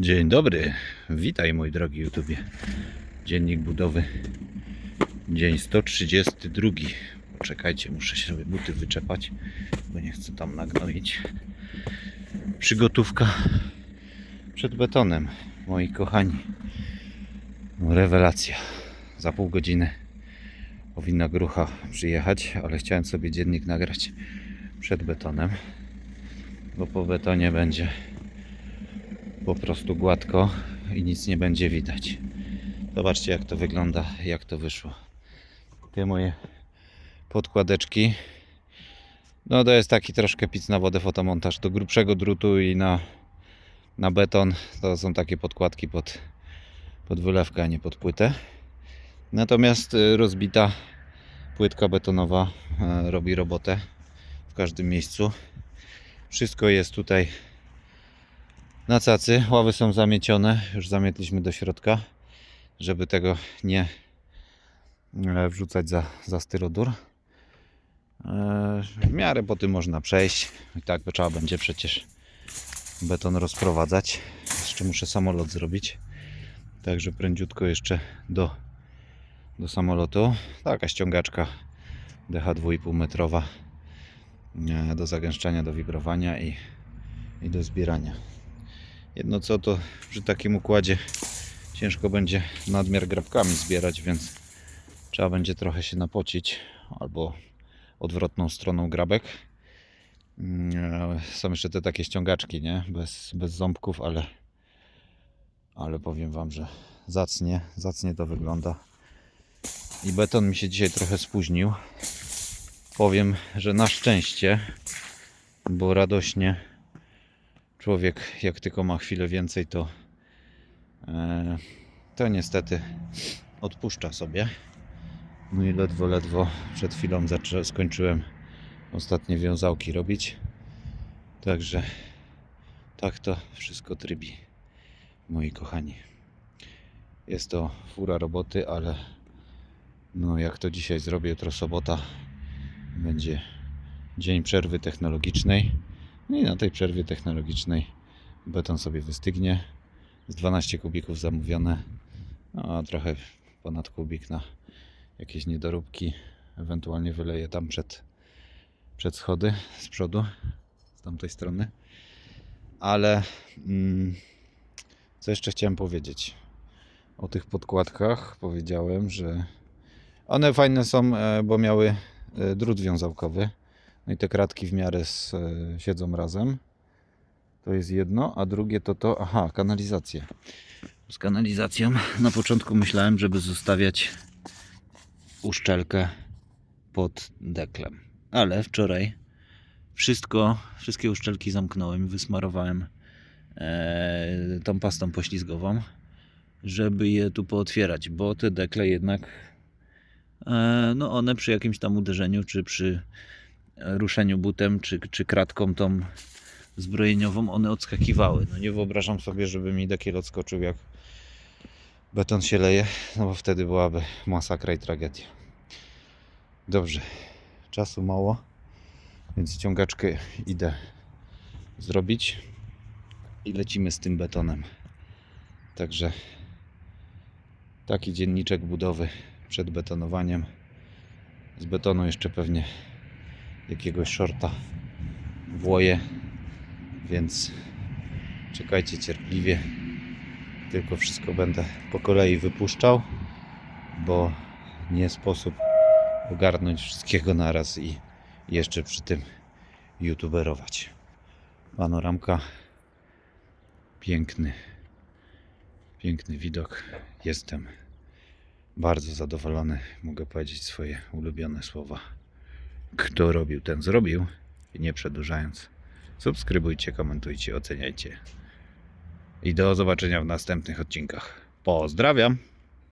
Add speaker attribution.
Speaker 1: Dzień dobry, witaj mój drogi YouTubie. Dziennik budowy, dzień 132. Poczekajcie, muszę się sobie buty wyczepać, bo nie chcę tam nagnoić. Przygotówka przed betonem, moi kochani. Rewelacja. Za pół godziny powinna grucha przyjechać, ale chciałem sobie dziennik nagrać przed betonem, bo po betonie będzie po prostu gładko i nic nie będzie widać. Zobaczcie jak to wygląda, jak to wyszło. Te moje podkładeczki. No to jest taki troszkę pic na wodę fotomontaż do grubszego drutu i na, na beton. To są takie podkładki pod, pod wylewkę, a nie pod płytę. Natomiast y, rozbita płytka betonowa e, robi robotę w każdym miejscu. Wszystko jest tutaj na cacy. Ławy są zamiecione. Już zamietliśmy do środka, żeby tego nie e, wrzucać za, za styrodur. E, W miarę po tym można przejść. I tak trzeba będzie przecież beton rozprowadzać. Jeszcze muszę samolot zrobić. Także prędziutko jeszcze do, do samolotu. Taka ściągaczka DH 2,5 metrowa e, do zagęszczania, do wibrowania i, i do zbierania. Jedno co to przy takim układzie ciężko będzie nadmiar grabkami zbierać, więc trzeba będzie trochę się napocić albo odwrotną stroną grabek. Mm, Są jeszcze te takie ściągaczki, nie? Bez, bez ząbków, ale, ale powiem Wam, że zacnie, zacnie to wygląda. I beton mi się dzisiaj trochę spóźnił. Powiem, że na szczęście, bo radośnie człowiek, jak tylko ma chwilę więcej, to, e, to niestety odpuszcza sobie. No i ledwo, ledwo przed chwilą skończyłem ostatnie wiązałki robić. Także tak to wszystko trybi, moi kochani. Jest to fura roboty, ale no jak to dzisiaj zrobię, jutro sobota, będzie dzień przerwy technologicznej. No i na tej przerwie technologicznej beton sobie wystygnie. Z 12 kubików zamówione, no, a trochę ponad kubik na jakieś niedoróbki. Ewentualnie wyleję tam przed, przed schody z przodu, z tamtej strony. Ale mm, co jeszcze chciałem powiedzieć? O tych podkładkach powiedziałem, że one fajne są, e, bo miały e, drut wiązałkowy. No i te kratki w miarę s- e, siedzą razem. To jest jedno, a drugie to to, aha, kanalizacja. Z kanalizacją na początku myślałem, żeby zostawiać uszczelkę pod deklem. Ale wczoraj wszystko, wszystkie uszczelki zamknąłem wysmarowałem e, tą pastą poślizgową, żeby je tu pootwierać, bo te dekle jednak e, no one przy jakimś tam uderzeniu, czy przy ruszeniu butem, czy, czy kratką tą zbrojeniową, one odskakiwały. No nie wyobrażam sobie, żeby mi dekiel odskoczył, jak beton się leje, no bo wtedy byłaby masakra i tragedia. Dobrze, czasu mało, więc ściągaczkę idę zrobić i lecimy z tym betonem. Także taki dzienniczek budowy przed betonowaniem. Z betonu jeszcze pewnie jakiegoś shorta włoję, więc czekajcie cierpliwie. Tylko wszystko będę po kolei wypuszczał, bo nie sposób ogarnąć wszystkiego naraz i jeszcze przy tym youtuberować. Panoramka piękny, piękny widok. Jestem bardzo zadowolony. Mogę powiedzieć swoje ulubione słowa. Kto robił, ten zrobił. I nie przedłużając, subskrybujcie, komentujcie, oceniajcie. I do zobaczenia w następnych odcinkach. Pozdrawiam!